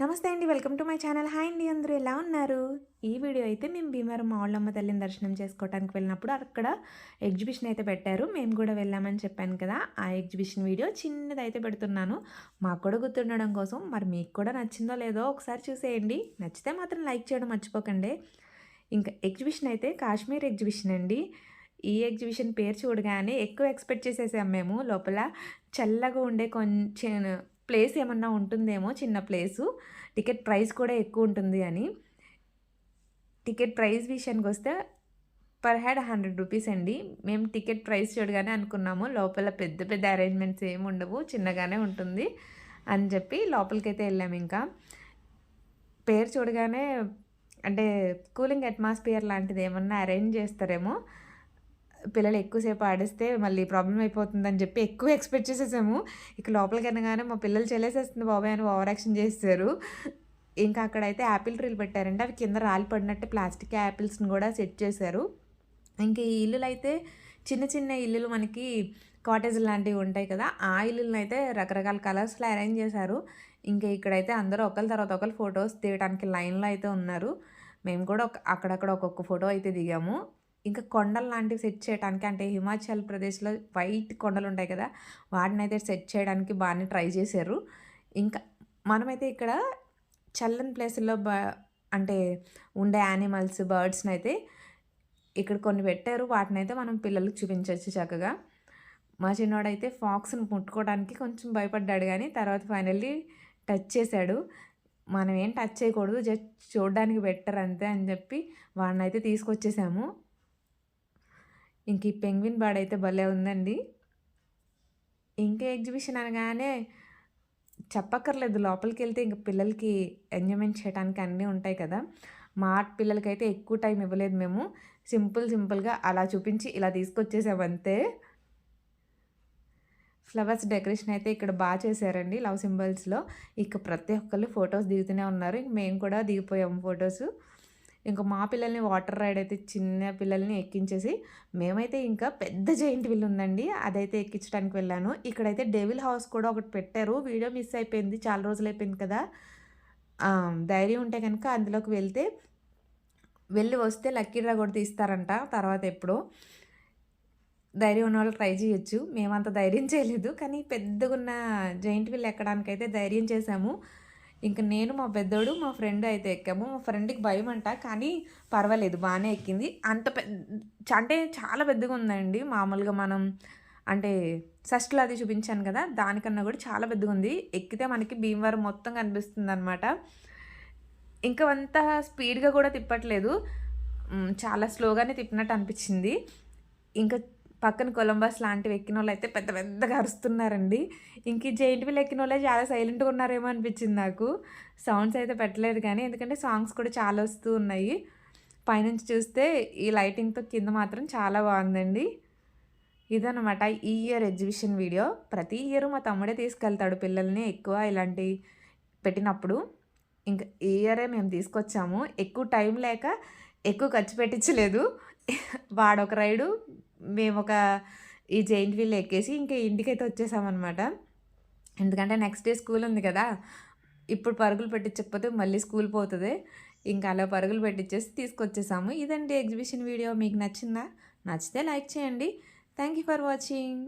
నమస్తే అండి welcome to my channel. Hi అండి అందరూ ఎలా ఉన్నారు? ఈ వీడియో అయితే మేము భీమవరం మావుళ్ళమ్మ తల్లిని దర్శనం చేసుకోవడానికి వెళ్ళినప్పుడు అక్కడ ఎగ్జిబిషన్ అయితే పెట్టారు. మేము కూడా వెళ్ళామని చెప్పాను కదా ఆ ఎగ్జిబిషన్ వీడియో చిన్నది అయితే పెడుతున్నాను. మాకు కూడా గుర్తుండడం కోసం మరి మీకు కూడా నచ్చిందో లేదో ఒకసారి చూసేయండి. నచ్చితే మాత్రం లైక్ చేయడం మర్చిపోకండి. ఇంకా ఎగ్జిబిషన్ అయితే కాశ్మీర్ ఎగ్జిబిషన్ అండి. ఈ ఎగ్జిబిషన్ పేరు చూడగానే ఎక్కువ ఎక్స్పెక్ట్ చేసేసాం మేము. లోపల చల్లగా ఉండే కొంచెం ప్లేస్ ఏమన్నా ఉంటుందేమో చిన్న ప్లేసు. టికెట్ ప్రైస్ కూడా ఎక్కువ ఉంటుంది అని. టికెట్ ప్రైస్ విషయానికి వస్తే పర్ హెడ్ హండ్రెడ్ రూపీస్ అండి. మేము టికెట్ ప్రైస్ చూడగానే అనుకున్నాము లోపల పెద్ద పెద్ద అరేంజ్మెంట్స్ ఏమి ఉండవు చిన్నగానే ఉంటుంది అని చెప్పి లోపలికి అయితే వెళ్ళాము ఇంకా. పేరు చూడగానే అంటే కూలింగ్ అట్మాస్ఫియర్ లాంటిది ఏమన్నా అరేంజ్ చేస్తారేమో పిల్లలు ఎక్కువసేపు ఆడిస్తే మళ్ళీ ప్రాబ్లం అయిపోతుందని చెప్పి ఎక్కువ ఎక్స్పెక్ట్ చేసేసాము. ఇక లోపలికి అనగానే మా పిల్లలు చెల్లేసేస్తుంది బాబాయ్ అని ఓవర్ యాక్షన్ చేస్తారు. ఇంకా అక్కడైతే యాపిల్ ట్రీలు పెట్టారంటే అవి కింద రాలి పడినట్టు ప్లాస్టిక్ యాపిల్స్ని కూడా సెట్ చేశారు. ఇంకా ఈ ఇల్లులు అయితే చిన్న చిన్న ఇల్లులు మనకి కాటేజ్ లాంటివి ఉంటాయి కదా ఆ ఇల్లులను అయితే రకరకాల కలర్స్లో అరేంజ్ చేశారు. ఇంకా ఇక్కడైతే అందరూ ఒకరి తర్వాత ఒకరు ఫొటోస్ తీయడానికి లైన్లో అయితే ఉన్నారు. మేము కూడా అక్కడక్కడ ఒక్కొక్క ఫోటో అయితే దిగాము. ఇంకా కొండలు లాంటివి సెట్ చేయడానికి అంటే హిమాచల్ ప్రదేశ్లో వైట్ కొండలు ఉంటాయి కదా వాటిని అయితే సెట్ చేయడానికి బాగానే ట్రై చేశారు. ఇంకా మనమైతే ఇక్కడ చల్లని ప్లేసుల్లో బ అంటే ఉండే యానిమల్స్ బర్డ్స్ని అయితే ఇక్కడ కొన్ని పెట్టారు. వాటిని అయితే మనం పిల్లలకు చూపించవచ్చు చక్కగా. మా చిన్నవాడైతే ఫాక్స్ని ముట్టుకోవడానికి కొంచెం భయపడ్డాడు కానీ తర్వాత ఫైనల్లీ టచ్ చేశాడు. మనం ఏం టచ్ చేయకూడదు జస్ట్ చూడడానికి బెటర్ అంతే అని చెప్పి వాడిని అయితే తీసుకొచ్చేసాము. ఇంక ఈ పెంగ్విన్ బర్డ్ అయితే భలే ఉందండి. ఇంకా ఎగ్జిబిషన్ అనగానే చెప్పక్కర్లేదు లోపలికి వెళ్తే ఇంక పిల్లలకి ఎంజాయ్మెంట్ చేయడానికి అన్నీ ఉంటాయి కదా. మా పిల్లలకి అయితే ఎక్కువ టైం ఇవ్వలేదు మేము. సింపుల్ సింపుల్గా అలా చూపించి ఇలా తీసుకొచ్చేసామంతే ఫ్లవర్స్ డెకరేషన్ అయితే ఇక్కడ బాగా చేశారండి లవ్ సింబల్స్లో. ఇక ప్రతి ఒక్కళ్ళు ఫొటోస్ దిగుతూనే ఉన్నారు. ఇంక మేము కూడా దిగిపోయాము ఫొటోస్. ఇంకా మా పిల్లల్ని వాటర్ రైడ్ అయితే చిన్న పిల్లల్ని ఎక్కించేసి మేమైతే ఇంకా పెద్ద జైంట్ విల్ ఉందండి. అదైతే ఎక్కించడానికి వెళ్ళాను. ఇక్కడైతే డెవిల్ హౌస్ కూడా ఒకటి పెట్టారు. వీడియో మిస్ అయిపోయింది. చాలా రోజులు అయిపోయింది కదా. ధైర్యం ఉంటే కనుక అందులోకి వెళ్తే వెళ్ళి వస్తే లక్కీ డ్రా కూడా తీస్తారంట. తర్వాత ఎప్పుడో. ధైర్యం ఉన్న వాళ్ళు ట్రై చేయొచ్చు. మేమంత ధైర్యం చేయలేదు. కానీ పెద్దగున్న జైంట్ విల్ ఎక్కడానికైతే ధైర్యం చేశాము. ఇంక నేను మా పెద్దోడు మా ఫ్రెండ్ అయితే ఎక్కాము. మా ఫ్రెండ్కి భయం అంట కానీ పర్వాలేదు బాగానే ఎక్కింది. అంత పెద్ద అంటే చాలా పెద్దగా ఉందండి. మామూలుగా మనం అంటే షష్ఠలో అది చూపించాను కదా దానికన్నా కూడా చాలా పెద్దగా ఉంది. ఎక్కితే మనకి భీమవరం మొత్తం కనిపిస్తుంది అనమాట ఇంకా అంత స్పీడ్గా కూడా తిప్పట్లేదు. చాలా స్లోగానే తిప్పినట్టు అనిపించింది. ఇంకా పక్కన కొలంబస్ లాంటివి ఎక్కిన వాళ్ళు అయితే పెద్ద పెద్దగా అరుస్తున్నారండి. ఇంక జైంట్ వీల్ ఎక్కిన వాళ్ళే చాలా సైలెంట్గా ఉన్నారేమో అనిపించింది నాకు. సౌండ్స్ అయితే పెట్టలేదు కానీ ఎందుకంటే సాంగ్స్ కూడా చాలా వస్తూ ఉన్నాయి. పైనుంచి చూస్తే ఈ లైటింగ్తో కింద మాత్రం చాలా బాగుందండి. ఇదనమాట ఈ ఇయర్ ఎగ్జిబిషన్ వీడియో. ప్రతి ఇయర్ మా తమ్ముడే తీసుకెళ్తాడు పిల్లల్ని ఎక్కువ ఇలాంటి పెట్టినప్పుడు. ఇంకా ఈ ఇయరే మేము తీసుకొచ్చాము. ఎక్కువ టైం లేక ఎక్కువ ఖర్చు పెట్టించలేదు. వాడొక రైడు మేము ఒక ఈ జైంట్ వీల్ ఎక్కేసి ఇంకా ఇంటికైతే వచ్చేసామన్నమాట. ఎందుకంటే నెక్స్ట్ డే స్కూల్ ఉంది కదా ఇప్పుడు పరుగులు పెట్టించకపోతే మళ్ళీ స్కూల్ పోతుంది. ఇంకా అలా పరుగులు పెట్టించేసి తీసుకొచ్చేసాము. ఇదండి ఎగ్జిబిషన్ వీడియో మీకు నచ్చిందా? నచ్చితే లైక్ చేయండి. Thank you for watching.